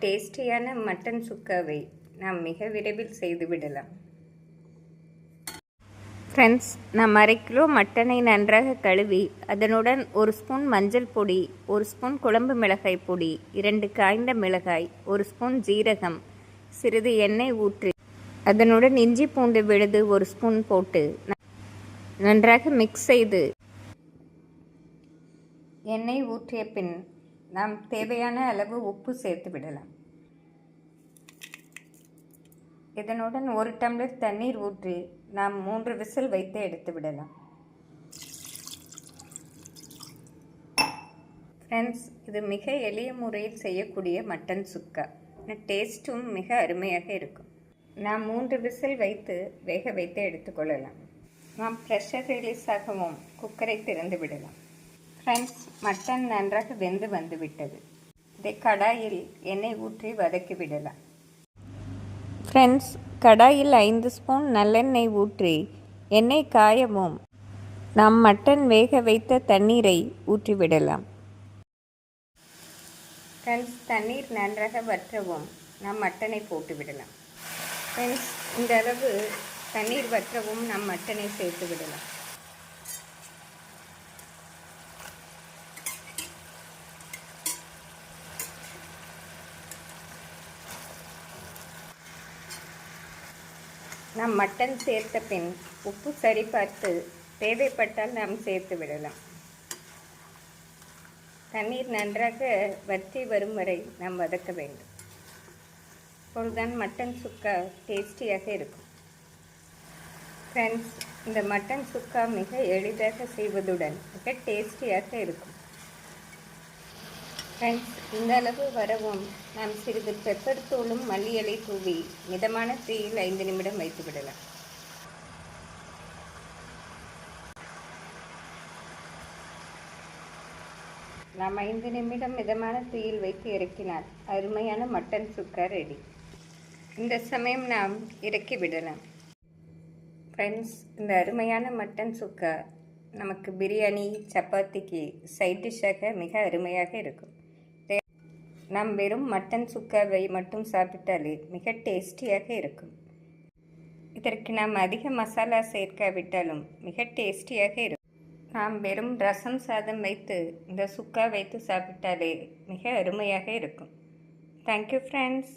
டேஸ்டியான மட்டன் சுக்காவை நாம் மிக விரைவில் செய்துவிடலாம் ஃப்ரெண்ட்ஸ் நாம் அரை கிலோ மட்டனை நன்றாக கழுவி அதனுடன் ஒரு ஸ்பூன் மஞ்சள் பொடி ஒரு ஸ்பூன் குழம்பு மிளகாய் பொடி இரண்டு காய்ந்த மிளகாய் ஒரு ஸ்பூன் ஜீரகம் சிறிது எண்ணெய் ஊற்றி அதனுடன் இஞ்சி பூண்டு விழுது ஒரு ஸ்பூன் போட்டு நன்றாக மிக்ஸ் செய்து எண்ணெய் ஊற்றிய பின் நாம் தேவையான அளவு உப்பு சேர்த்து விடலாம். இதனுடன் ஒரு டம்ளர் தண்ணீர் ஊற்றி நாம் மூன்று விசில் வைத்து எடுத்து விடலாம். ஃப்ரெண்ட்ஸ் இது மிக எளிய முறையில் செய்யக்கூடிய மட்டன் சுக்கா. டேஸ்ட்டும் மிக அருமையாக இருக்கும். நாம் மூன்று விசில் வைத்து வேக வைத்து எடுத்துக்கொள்ளலாம் நாம் ப்ரெஷர் ரிலீஸ் ஆகவும் குக்கரை திறந்து விடலாம். ஃப்ரெண்ட்ஸ் மட்டன் நன்றாக வெந்து வந்துவிட்டது. இதை கடாயில் எண்ணெய் ஊற்றி வதக்கி விடலாம். ஃப்ரெண்ட்ஸ் கடாயில் ஐந்து ஸ்பூன் நல்லெண்ணெய் ஊற்றி எண்ணெய் காயவும். நாம் மட்டன் வேக வைத்த தண்ணீரை ஊற்றிவிடலாம் ஃப்ரெண்ட்ஸ் தண்ணீர் நன்றாக வற்றவும் நாம் மட்டனை போட்டு விடலாம். ஃப்ரெண்ட்ஸ் இந்த அளவு தண்ணீர் வற்றவும் நாம் மட்டனை சேர்த்து விடலாம். நாம் மட்டன் சேர்த்த பின் உப்பு சரிபார்த்து தேவைப்பட்டால் நாம் சேர்த்து விடலாம். தண்ணீர் நன்றாக வற்றி வரும் வரை நாம் வதக்க வேண்டும். அப்பொழுதுதான் மட்டன் சுக்கா டேஸ்டியாக இருக்கும். ஃப்ரெண்ட்ஸ் இந்த மட்டன் சுக்கா மிக எளிதாக செய்வதுடன் மிக டேஸ்டியாக இருக்கும். ஃப்ரெண்ட்ஸ் இந்த அளவு வரவும் நாம் சிறிது பெப்பர் தூளும் மல்லியலை தூவி மிதமான தீயில் ஐந்து நிமிடம் வைத்து விடலாம். நாம் ஐந்து நிமிடம் மிதமான தீயில் வைத்து இறக்கினால் அருமையான மட்டன் சுக்கா ரெடி இந்த சமயம் நாம் இறக்கி விடலாம். ஃப்ரெண்ட்ஸ் இந்த அருமையான மட்டன் சுக்கா நமக்கு பிரியாணி சப்பாத்திக்கு சைட் டிஷ்ஷாக மிக அருமையாக இருக்கும். நாம் வெறும் மட்டன் சுக்காவை மட்டும் சாப்பிட்டாலே மிக டேஸ்டியாக இருக்கும். இதற்கு நாம் அதிக மசாலா சேர்க்காவிட்டாலும் மிக டேஸ்டியாக இருக்கும். நாம் வெறும் ரசம் சாதம் வைத்து இந்த சுக்கா வைத்து சாப்பிட்டாலே மிக அருமையாக இருக்கும். Thank you friends